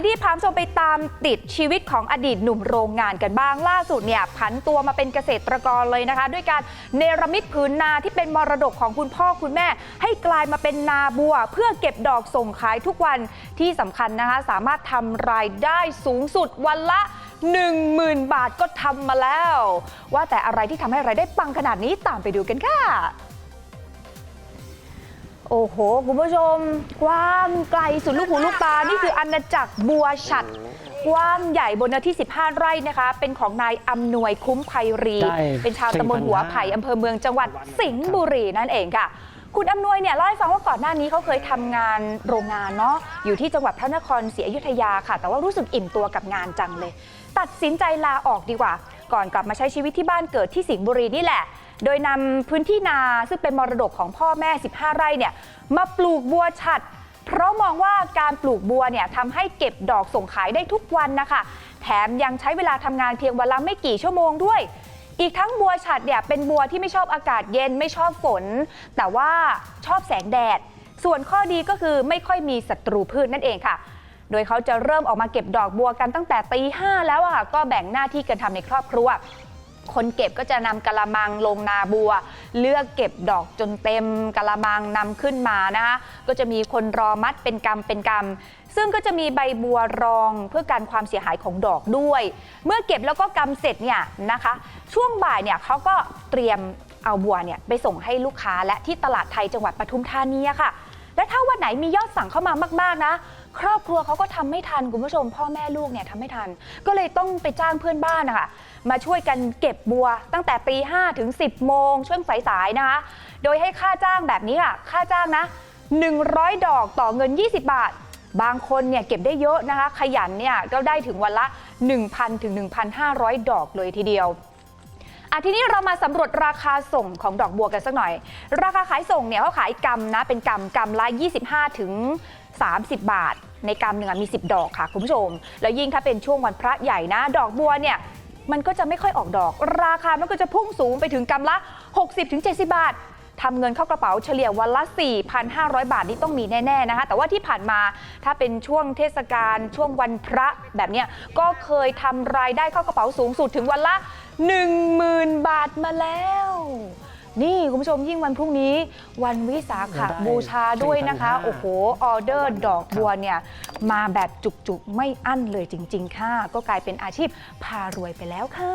นี้ที่พามชมไปตามติดชีวิตของอดีตหนุ่มโรงงานกันบ้างล่าสุดเนี่ยผันตัวมาเป็นเกษตรกรเลยนะคะ ด้วยการเนรมิตผืนนาที่เป็นมรดกของคุณพ่อคุณแม่ ให้กลายมาเป็นนาบัว เพื่อเก็บดอกส่งขายทุกวันที่สำคัญนะคะ สามารถทำรายได้สูงสุดวันละ 10,000 บาทก็ทำมาแล้ว ว่าแต่อะไรที่ทำให้รายได้ปังขนาดนี้ตามไปดูกันค่ะ โอ้โห คุณผู้ชม กว้างไกลสุดลูกหูลูกตา นี่คืออาณาจักรบัวฉัดกว้างใหญ่บนเนื้อที่ 15 ไร่นะคะ เป็นของนายอำนวยคุ้มไพรี ได้เป็นชาวตำบลหัวไผ่อำเภอเมืองจังหวัดสิงห์บุรีนั่นเองค่ะ คุณอำนวยเนี่ยเล่าให้ฟังว่าก่อนหน้านี้เขาเคยทำงานโรงงานเนาะอยู่ที่จังหวัดพระนครศรีอยุธยาค่ะ แต่ว่ารู้สึกอิ่มตัวกับงานจังเลย ตัดสินใจลาออกดีกว่า ก่อนกลับมาใช้ชีวิตที่บ้านเกิดที่สิงห์บุรีนี่แหละ โดยนำพื้นที่นาซึ่งเป็นมรดกของพ่อแม่ 15 ไร่เนี่ยมาปลูกบัวฉัด เพราะมองว่าการปลูกบัวเนี่ยทำให้เก็บดอกส่งขายได้ทุกวันนะคะ แถมยังใช้เวลาทำงานเพียงวันละไม่กี่ชั่วโมงด้วย อีกทั้งบัวฉัดเนี่ยเป็นบัวที่ไม่ชอบอากาศเย็นไม่ชอบฝน แต่ว่าชอบแสงแดด ส่วนข้อดีก็คือไม่ค่อยมีศัตรูพืชนั่นเองค่ะโดยเขาจะเริ่มออกมาเก็บดอกบัวกันตั้งแต่ตีห้าแล้วอะก็แบ่งหน้าที่กันทำในครอบครัว คนเก็บก็จะนำกะละมังลงนาบัว เลือกเก็บดอกจนเต็มกะละมังนำขึ้นมานะคะก็จะมีคนรอมัดเป็นกำเป็นกำซึ่งก็จะมีใบบัวรองเพื่อการความเสียหายของดอกด้วย เมื่อเก็บแล้วก็กำเสร็จเนี่ยนะคะ ช่วงบ่ายเนี่ยเขาก็เตรียมเอาบัวเนี่ยไปส่งให้ลูกค้าและที่ตลาดไทยจังหวัดปทุมธานีค่ะ และถ้าวันไหนมียอดสั่งเข้ามามาก ๆนะ ครอบครัวเขาก็ทำไม่ทันคุณผู้ชม พ่อแม่ลูกเนี่ยทำไม่ทัน ก็เลยต้องไปจ้างเพื่อนบ้านนะคะมาช่วยกันเก็บบัว ตั้งแต่ตีห้ถึง 10 โมงช่วงสายๆนะคะ โดยให้ค่าจ้างแบบนี้ค่ะ ค่าจ้างนะ 100 ดอกต่อเงิน 20 บาท บางคนเนี่ยเก็บได้เยอะนะคะ ขยันเนี่ยก็ได้ถึงวันละ 1,000ถึง1,500 ดอกเลยทีเดียว อะทีนี้เรามาสำรวจราคาส่งของดอกบัวกันสักหน่อย ราคาขายส่งเนี่ยเขาขายกำนะเป็นกำกำละ 25ถึง30 บาท ในกำหนึ่งมี 10 ดอกค่ะคุณผู้ชม แล้วยิ่งถ้าเป็นช่วงวันพระใหญ่นะ ดอกบัวเนี่ยมันก็จะไม่ค่อยออกดอก ราคามันก็จะพุ่งสูงไปถึงกำละ 60ถึง70 บาททำเงินเข้ากระเป๋าเฉลี่ยวันละ 4,500 บาทนี่ต้องมีแน่ ๆ นะคะ แต่ว่าที่ผ่านมาถ้าเป็นช่วงเทศกาลช่วงวันพระแบบเนี้ยก็เคยทำรายได้เข้ากระเป๋าสูงสุดถึงวันละ 10,000 บาทมาแล้ว นี่คุณผู้ชมยิ่งวันพรุ่งนี้ วันวิสาขได้บูชาด้วยนะคะ4,500โอ้โห ออเดอร์ดอกบัวเนี่ย มาแบบจุกๆ ไม่อั้นเลยจริง ๆ ค่ะ ก็กลายเป็นอาชีพพารวยไปแล้วค่ะ